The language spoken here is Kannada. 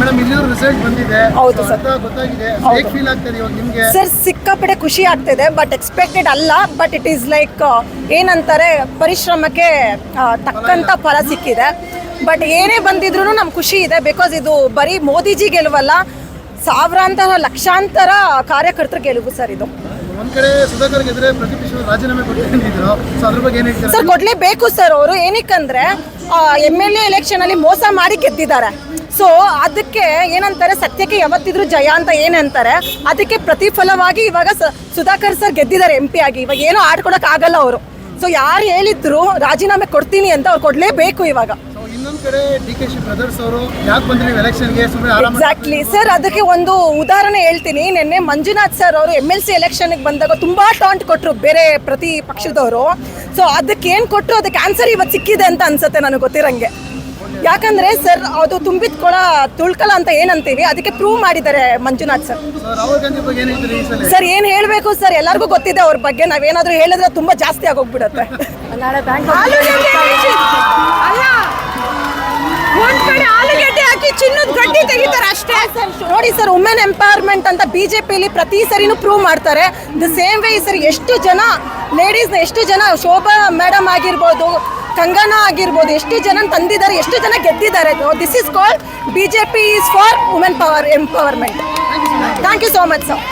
ಮೇಡಮ್ ಇಲ್ಲಿರೋ ರಿಸಲ್ಟ್ ಬಂದಿದೆ. ಹೌದು ಸರ್. ಗೊತ್ತಾಗಿದೆ. ಹೌದು. ಹೇಗೆ ಫೀಲ್ ಆಗ್ತದೆ ಇವಾಗ ನಿಮ್ಗೆ? ಸರ್ ಸಿಕ್ಕಾಪಟ್ಟೆ ಖುಷಿ ಆಗ್ತಿದೆ ಬಟ್ ಎಕ್ಸ್ಪೆಕ್ಟೆಡ್ ಅಲ್ಲ ಬಟ್ ಇಟ್ ಈಸ್ ಲೈಕ್ ಏನಂತಾರೆ ಪರಿಶ್ರಮಕ್ಕೆ ತಕ್ಕಂತ ಫಲ ಸಿಕ್ಕಿದೆ. ಬಟ್ ಏನೇ ಬಂದಿದ್ರು ನಮ್ಗೆ ಖುಷಿ ಇದೆ ಬಿಕಾಸ್ ಇದು ಬರೀ ಮೋದಿಜಿ ಗೆಲುವಲ್ಲ ಸಾವಿರಾಂತರ ಲಕ್ಷಾಂತರ ಕಾರ್ಯಕರ್ತರ ಗೆಲುವು ಸರ್ ಇದು. ಒಂದ್ ಕಡೆ ಸುಧಾಕರ್ ಗೆದ್ರೆ ಪ್ರತಿಪಕ್ಷ ರಾಜೀನಾಮೆ ಕೊಟ್ಟಿದ್ರು ಸೊ ಅದ್ರ ಬಗ್ಗೆ ಏನ್ ಹೇಳ್ತೀರಾ? ಸರ್ ಕೊಡ್ಲೇಬೇಕು ಸರ್ ಅವರು. ಏನಕ್ಕಂದ್ರೆ ಎಂ ಎಲ್ ಎ ಎಲೆಕ್ಷನ್ ಅಲ್ಲಿ ಮೋಸ ಮಾಡಿ ಗೆದ್ದಿದ್ದಾರೆ. ಸೊ ಅದಕ್ಕೆ ಏನಂತಾರೆ, ಸತ್ಯಕ್ಕೆ ಯಾವತ್ತಿದ್ರು ಜಯ ಅಂತ ಏನಂತಾರೆ, ಅದಕ್ಕೆ ಪ್ರತಿಫಲವಾಗಿ ಇವಾಗ ಸುಧಾಕರ್ ಸರ್ ಗೆದ್ದಿದ್ದಾರೆ ಎಂ ಆಗಿ. ಇವಾಗ ಏನೋ ಆಡ್ಕೊಳಕ್ ಆಗಲ್ಲ ಅವರು. ಸೊ ಯಾರು ಹೇಳಿದ್ರು ರಾಜೀನಾಮೆ ಕೊಡ್ತೀನಿ ಅಂತ ಅವ್ರು ಕೊಡ್ಲೇಬೇಕು ಇವಾಗ. ಕಡೆ ಡಿ ಕೆ ಶಿ ಬ್ರದರ್ಸ್ ಅವರು ಯಾಕೆ ಬಂದ್ರಿ ಎಲೆಕ್ಷನ್ಗೆ ಸುಮ್ಮನೆ ಆರಾಮ ಎಕ್ಸಾಕ್ಟ್ಲಿ ಸರ್ ಅದಕ್ಕೆ ಒಂದು ಉದಾಹರಣೆ ಹೇಳ್ತೀನಿ. ನಿನ್ನೆ ಮಂಜುನಾಥ್ ಸರ್ ಅವರು ಎಂ ಎಲ್ ಸಿ ಎಲೆಕ್ಷನ್ಗೆ ಬಂದಾಗ ತುಂಬಾ ಟಾಂಟ್ ಕೊಟ್ಟರು ಬೇರೆ ಪ್ರತಿ ಪಕ್ಷದವರು. ಸೊ ಅದಕ್ಕೆ ಏನು ಕೊಟ್ಟರು ಅದಕ್ಕೆ ಆನ್ಸರ್ ಇವತ್ತು ಸಿಕ್ಕಿದೆ ಅಂತ ಅನ್ಸುತ್ತೆ ನನಗೆ ಗೊತ್ತಿರಂಗೆ. ಯಾಕಂದ್ರೆ ಸರ್ ಅದು ತುಂಬಿದ ಕೊಳ ತುಳ್ಕಲ ಅಂತ ಏನಂತೀವಿ? ಅದಕ್ಕೆ ಪ್ರೂವ್ ಮಾಡಿದ್ದಾರೆ ಮಂಜುನಾಥ್ ಸರ್ ಸರ್ ಏನ್ ಹೇಳ್ಬೇಕು ಸರ್ ಎಲ್ಲರಿಗೂ ಗೊತ್ತಿದೆ ಅವ್ರ ಬಗ್ಗೆ. ನಾವೇನಾದ್ರೂ ಹೇಳಿದ್ರೆ ತುಂಬಾ ಜಾಸ್ತಿ ಆಗೋಗ್ಬಿಡತ್ತೆ. ಆಲೂಗಡ್ಡೆ ಹಾಕಿ ಚಿನ್ನದ ಗಡ್ಡಿ ತೆಗಿತಾರೆ ಅಷ್ಟೇ. ನೋಡಿ ಸರ್ ವುಮೆನ್ ಎಂಪವರ್ಮೆಂಟ್ ಅಂತ ಬಿಜೆಪಿಲಿ ಪ್ರತಿ ಸರಿನೂ ಪ್ರೂವ್ ಮಾಡ್ತಾರೆ. ದ ಸೇಮ್ ವೇ ಸರ್ ಎಷ್ಟು ಜನ ಲೇಡೀಸ್ನ ಎಷ್ಟು ಜನ ಶೋಭಾ ಮೇಡಮ್ ಆಗಿರ್ಬೋದು, ಕಂಗನಾ ಆಗಿರ್ಬೋದು, ಎಷ್ಟು ಜನ ತಂದಿದ್ದಾರೆ, ಎಷ್ಟು ಜನ ಗೆದ್ದಿದ್ದಾರೆ. This is called BJP is for women power empowerment thank you so much sir